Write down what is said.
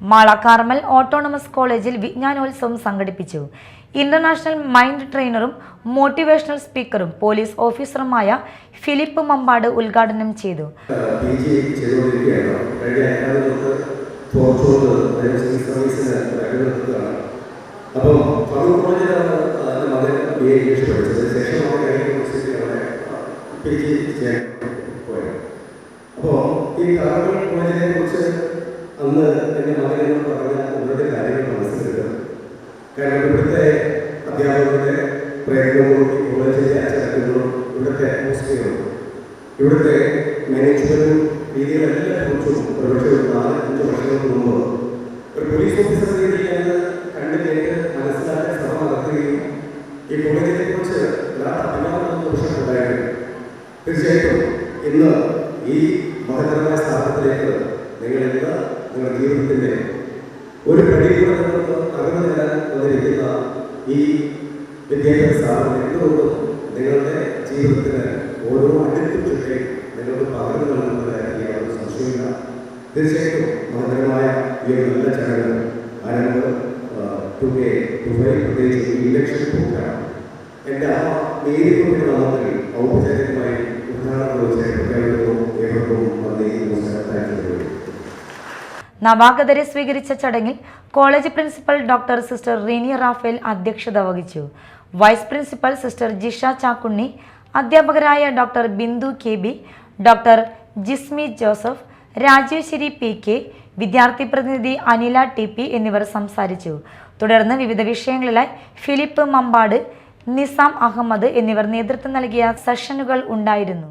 Mala Carmel autonomous കോളേജിൽ വിജ്ഞാനോത്സവം സംഘടിപ്പിച്ചു. ഇന്റർനാഷണൽ മൈൻഡ് ട്രെയിനറും മോട്ടിവേഷണൽ സ്പീക്കറും പോലീസ് ഓഫീസറുമായ ഫിലിപ്പ് മമ്പാട് ഉദ്ഘാടനം ചെയ്തു. അപ്പോൾ ഈ കാർബൺ കോളേജിനെ കുറിച്ച് അന്ന് മകൻ എന്ന് പറഞ്ഞ ഒന്നുകൂടെ കാര്യങ്ങൾ മനസ്സിലാക്കുക കാരണം ഇവിടുത്തെ അധ്യാപകരുടെ ഈ കോളേജിലെ അച്ചടക്കങ്ങളും ഇവിടുത്തെ അറ്റ്മോസ്ഫിയറും ഇവിടുത്തെ മാനേജ്മെന്റും രീതികളെല്ലാം കുറിച്ചും ഒരു നാല് അഞ്ച് ഒരു പോലീസ് ഓഫീസർ രീതിയിൽ ഞാൻ കണ്ടു കേട്ട് മനസ്സിലാക്കാൻ ശ്രമം നടത്തുകയും ഈ കോളേജിനെ കുറിച്ച് അഭിമാനം ഉണ്ടായിരുന്നു തീർച്ചയായിട്ടും ഇന്ന് ഈ മഹത്തരമായ സ്ഥാപനത്തിലേക്ക് നിങ്ങൾ ഇന്ന് നിങ്ങളുടെ ജീവിതത്തിന്റെ ഒരു പടി കൂടെ നിങ്ങൾക്ക് അറിവ് നേടാൻ ഈ വിദ്യാഭ്യാസ സ്ഥാപനം എന്തുകൊണ്ടും നിങ്ങളുടെ ജീവിതത്തിന് ഓരോ അടുത്തും നിങ്ങൾക്ക് പകർന്നു നൽകുന്ന കാര്യത്തിൽ യാതൊരു സംശയമില്ല തീർച്ചയായിട്ടും മഹത്തരമായ ഈ ഒരു നല്ല ചടങ്ങ് ആരംഭം തുകയെ തുകയിൽ പ്രത്യേകിച്ച് ഇലക്ഷൻ പ്രോഗ്രാം എന്റെ ആ നേരിട്ടുള്ള നാമത്തിൽ നവാഗതരെ സ്വീകരിച്ച ചടങ്ങിൽ college principal doctor sister Reeni Raphael അധ്യക്ഷത വഹിച്ചു. Vice principal sister Jisha Chakkunni അധ്യാപകരായ doctor Bindu K B doctor Jismi Joseph Rajeshwari P K വിദ്യാർത്ഥി പ്രതിനിധി അനില ടി പി എന്നിവർ സംസാരിച്ചു. തുടർന്ന് വിവിധ വിഷയങ്ങളിലായി ഫിലിപ്പ് മമ്പാട് നിസാം അഹമ്മദ് എന്നിവർ നേതൃത്വം നൽകിയ സെഷനുകൾ ഉണ്ടായിരുന്നു.